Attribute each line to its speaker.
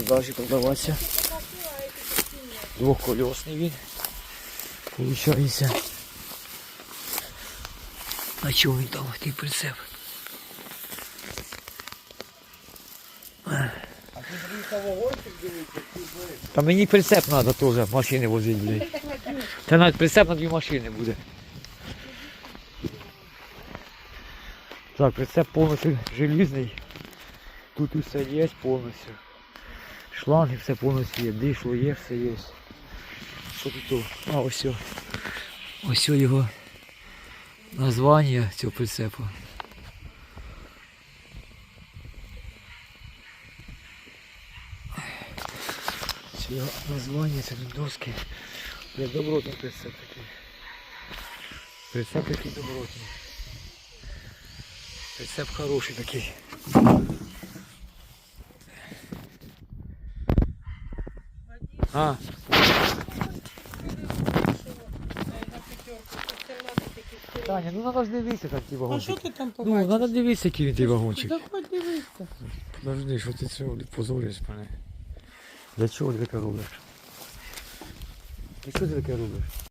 Speaker 1: продажі продаватися. Двохкольосний він. Получається. А чому він там той прицеп? Та мені прицеп треба теж машини возити, блядь. Та навіть прицеп на дві машини буде. Так, прицеп повністю желізний. Тут усе є повністю. Шланги все повністю є, дишло є, все є. Що тут? А, ось. Ось його названня цього прицепу. Це його названня, це тут доски. Як добротний прицеп такий. Прицеп такий добротний. Прицеп хороший такий. А, Таня, ну треба ж дивитися там ті
Speaker 2: А що
Speaker 1: вагончики.
Speaker 2: ти там
Speaker 1: Ну,
Speaker 2: побачиш?
Speaker 1: треба дивитися, який він той вагончик.
Speaker 2: Да дивися.
Speaker 1: Подожди, що ти це позориш мене? Для чого ти таке робиш? Для чого ти таке робиш?